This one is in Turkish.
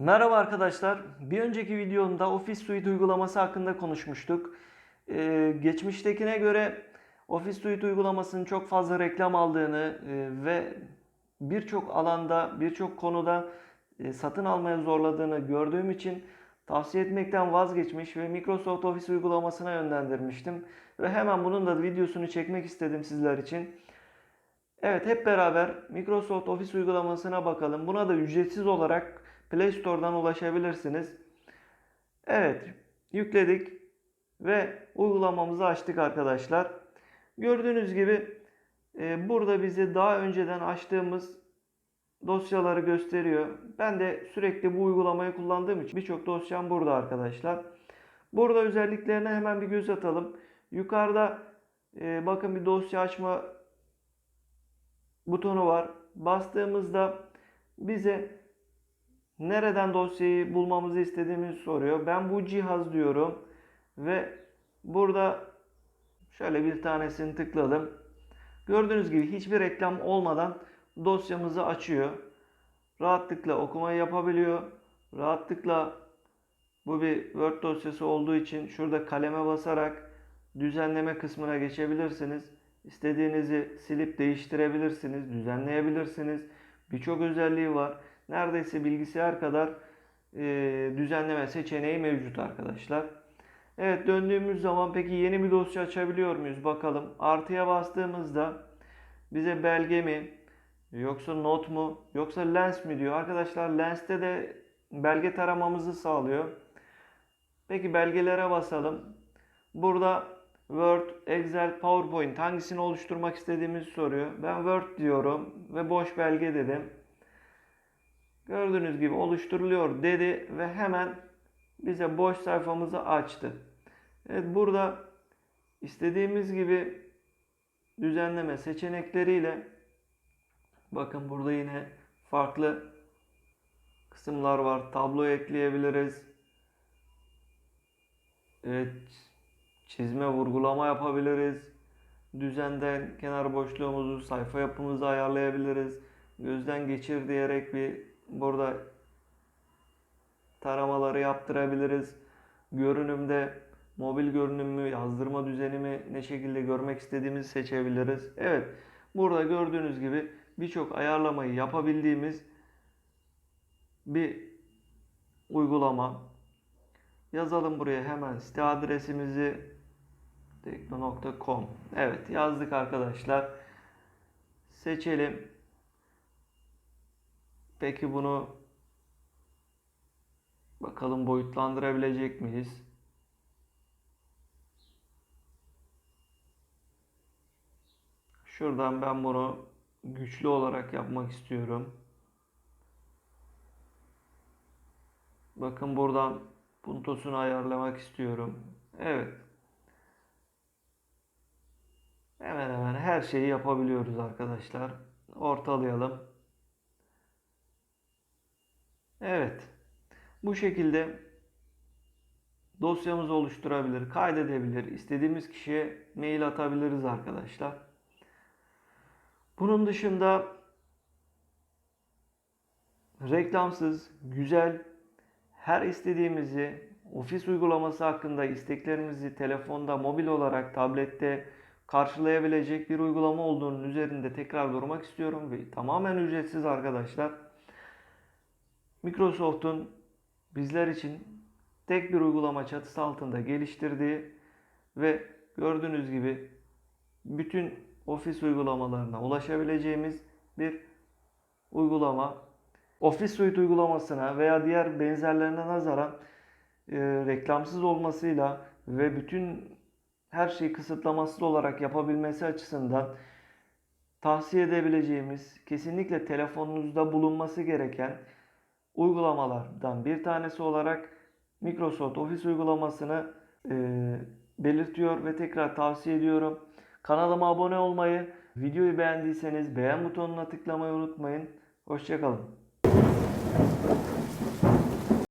Merhaba arkadaşlar. Bir önceki videomda Office Suite uygulaması hakkında konuşmuştuk. Ee, geçmiştekine göre Office Suite uygulamasının çok fazla reklam aldığını e, ve birçok alanda, birçok konuda e, satın almaya zorladığını gördüğüm için tavsiye etmekten vazgeçmiş ve Microsoft Office uygulamasına yönlendirmiştim. Ve hemen bunun da videosunu çekmek istedim sizler için. Evet hep beraber Microsoft Office uygulamasına bakalım. Buna da ücretsiz olarak Play Store'dan ulaşabilirsiniz. Evet yükledik ve uygulamamızı açtık arkadaşlar. Gördüğünüz gibi e, burada bize daha önceden açtığımız dosyaları gösteriyor. Ben de sürekli bu uygulamayı kullandığım için birçok dosyam burada arkadaşlar. Burada özelliklerine hemen bir göz atalım. Yukarıda e, bakın bir dosya açma butonu var. Bastığımızda bize nereden dosyayı bulmamızı istediğimizi soruyor. Ben bu cihaz diyorum ve burada şöyle bir tanesini tıkladım. Gördüğünüz gibi hiçbir reklam olmadan dosyamızı açıyor. Rahatlıkla okumayı yapabiliyor. Rahatlıkla bu bir Word dosyası olduğu için şurada kaleme basarak düzenleme kısmına geçebilirsiniz. İstediğinizi silip değiştirebilirsiniz, düzenleyebilirsiniz. Birçok özelliği var. Neredeyse bilgisayar kadar e, düzenleme seçeneği mevcut arkadaşlar. Evet döndüğümüz zaman peki yeni bir dosya açabiliyor muyuz bakalım. Artıya bastığımızda bize belge mi yoksa not mu yoksa lens mi diyor. Arkadaşlar lenste de belge taramamızı sağlıyor. Peki belgelere basalım. Burada Word, Excel, PowerPoint hangisini oluşturmak istediğimizi soruyor. Ben Word diyorum ve boş belge dedim. Gördüğünüz gibi oluşturuluyor dedi ve hemen bize boş sayfamızı açtı. Evet burada istediğimiz gibi düzenleme seçenekleriyle bakın burada yine farklı kısımlar var. Tablo ekleyebiliriz. Evet çizme vurgulama yapabiliriz. Düzenden kenar boşluğumuzu sayfa yapımızı ayarlayabiliriz. Gözden geçir diyerek bir burada taramaları yaptırabiliriz. Görünümde mobil görünüm mü, yazdırma düzeni mi ne şekilde görmek istediğimizi seçebiliriz. Evet, burada gördüğünüz gibi birçok ayarlamayı yapabildiğimiz bir uygulama. Yazalım buraya hemen site adresimizi tekno.com. Evet, yazdık arkadaşlar. Seçelim. Peki bunu bakalım boyutlandırabilecek miyiz? Şuradan ben bunu güçlü olarak yapmak istiyorum. Bakın buradan puntosunu ayarlamak istiyorum. Evet. Hemen hemen her şeyi yapabiliyoruz arkadaşlar. Ortalayalım. Evet. Bu şekilde dosyamızı oluşturabilir, kaydedebilir, istediğimiz kişiye mail atabiliriz arkadaşlar. Bunun dışında reklamsız, güzel, her istediğimizi ofis uygulaması hakkında isteklerimizi telefonda, mobil olarak, tablette karşılayabilecek bir uygulama olduğunun üzerinde tekrar durmak istiyorum ve tamamen ücretsiz arkadaşlar. Microsoft'un bizler için tek bir uygulama çatısı altında geliştirdiği ve gördüğünüz gibi bütün ofis uygulamalarına ulaşabileceğimiz bir uygulama. Office Suite uygulamasına veya diğer benzerlerine nazaran e, reklamsız olmasıyla ve bütün her şeyi kısıtlamasız olarak yapabilmesi açısından tavsiye edebileceğimiz, kesinlikle telefonunuzda bulunması gereken uygulamalardan bir tanesi olarak Microsoft Office uygulamasını e, belirtiyor ve tekrar tavsiye ediyorum. Kanalıma abone olmayı, videoyu beğendiyseniz beğen butonuna tıklamayı unutmayın. Hoşçakalın.